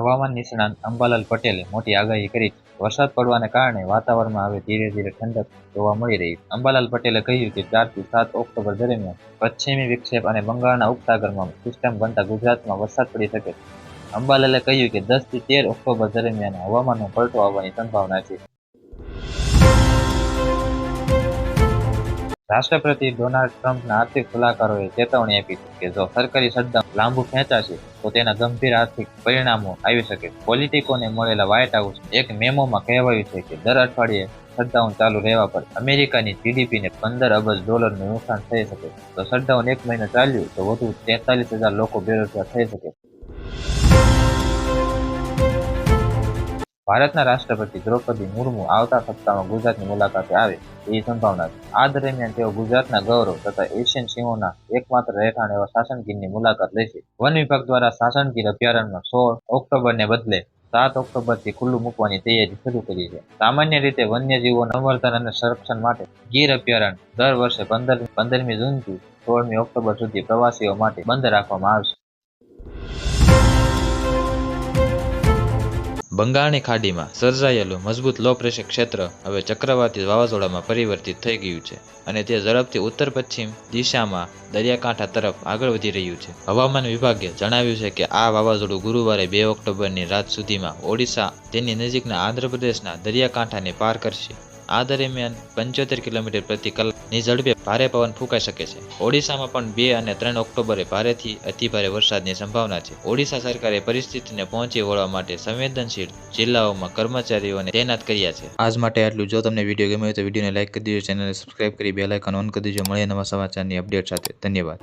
હવામાન નિષ્ણાંત અંબાલાલ પટેલે મોટી આગાહી કરી વરસાદ પડવાને કારણે વાતાવરણમાં હવે ધીરે ધીરે ઠંડક જોવા મળી રહી અંબાલાલ પટેલે કહ્યું કે ચારથી સાત ઓક્ટોબર દરમિયાન પશ્ચિમી વિક્ષેપ અને બંગાળના ઉપસાગરમાં સિસ્ટમ બનતા ગુજરાતમાં વરસાદ પડી શકે છે. અંબાલાલે કહ્યું કે દસથી તેર ઓક્ટોબર દરમિયાન હવામાનમાં પલટો આવવાની સંભાવના છે. રાષ્ટ્રપતિ ડોનાલ્ડ ટ્રમ્પના આર્થિક સલાહકારોએ ચેતવણી આપી કે જો સરકારી શટડાઉન લાંબુ ખેંચાશે, તો તેના ગંભીર આર્થિક પરિણામો આવી શકે. પોલિટિકોને મળેલા વ્હાઇટ હાઉસ એક મેમોમાં કહેવાયું છે કે દર અઠવાડિયે શટડાઉન ચાલુ રહેવા પર અમેરિકાની જીડીપીને પંદર અબજ ડોલરનું નુકસાન થઈ શકે. તો શટડાઉન એક મહિનો ચાલ્યું, તો વધુ તેતાલીસ હજાર લોકો બેરોજગાર થઈ શકે. ભારતના રાષ્ટ્રપતિ દ્રૌપદી મુર્મુ આવતા સપ્તાહમાં ગુજરાતની મુલાકાતે આવે એવી સંભાવના છે. આ દરમિયાન તેઓ ગુજરાતના ગૌરવ તથા એશિયન સિંહોના એકમાત્ર રહેઠાણ એવા સાસણગીરની મુલાકાત લેશે. વન વિભાગ દ્વારા સાસણગીર અભયારણ્ય સોળ ઓક્ટોબરને બદલે સાત ઓક્ટોબરથી ખુલ્લું મૂકવાની તૈયારી શરૂ કરી છે. સામાન્ય રીતે વન્યજીવો સંવર્ધન અને સંરક્ષણ માટે ગીર અભયારણ્ય દર વર્ષે પંદર પંદરમી જૂનથી સોળમી ઓક્ટોબર સુધી પ્રવાસીઓ માટે બંધ રાખવામાં આવશે. બંગાળની ખાડીમાં સર્જાયેલું મજબૂત લો પ્રેશર ક્ષેત્ર હવે ચક્રવાતી વાવાઝોડામાં પરિવર્તિત થઈ ગયું છે અને તે ઝડપથી ઉત્તર પશ્ચિમ દિશામાં દરિયાકાંઠા તરફ આગળ વધી રહ્યું છે. હવામાન વિભાગે જણાવ્યું છે કે આ વાવાઝોડું ગુરુવારે બે ઓક્ટોબરની રાત સુધીમાં ઓડિશા તેની નજીકના આંધ્રપ્રદેશના દરિયાકાંઠાને પાર કરશે. આ દરમિયાન પંચોતેર કિલોમીટર પ્રતિ કલાકની ઝડપે ભારે પવન ફૂંકાઈ શકે છે. ઓડિશામાં પણ બે અને ત્રણ ઓક્ટોબરે ભારેથી અતિભારે વરસાદની સંભાવના છે. ઓડિશા સરકારે પરિસ્થિતિને પહોંચી વળવા માટે સંવેદનશીલ જિલ્લાઓમાં કર્મચારીઓને તૈનાત કર્યા છે. આજ માટે આટલું. જો તમને વીડિયો ગમ્યો તો વિડીયોને લાઇક કરી દેજો, ચેનલને સબસ્ક્રાઇબ કરી બે લાઇકન ઓન કરી દેજો. મળીએ નવા સમાચારની અપડેટ સાથે. ધન્યવાદ.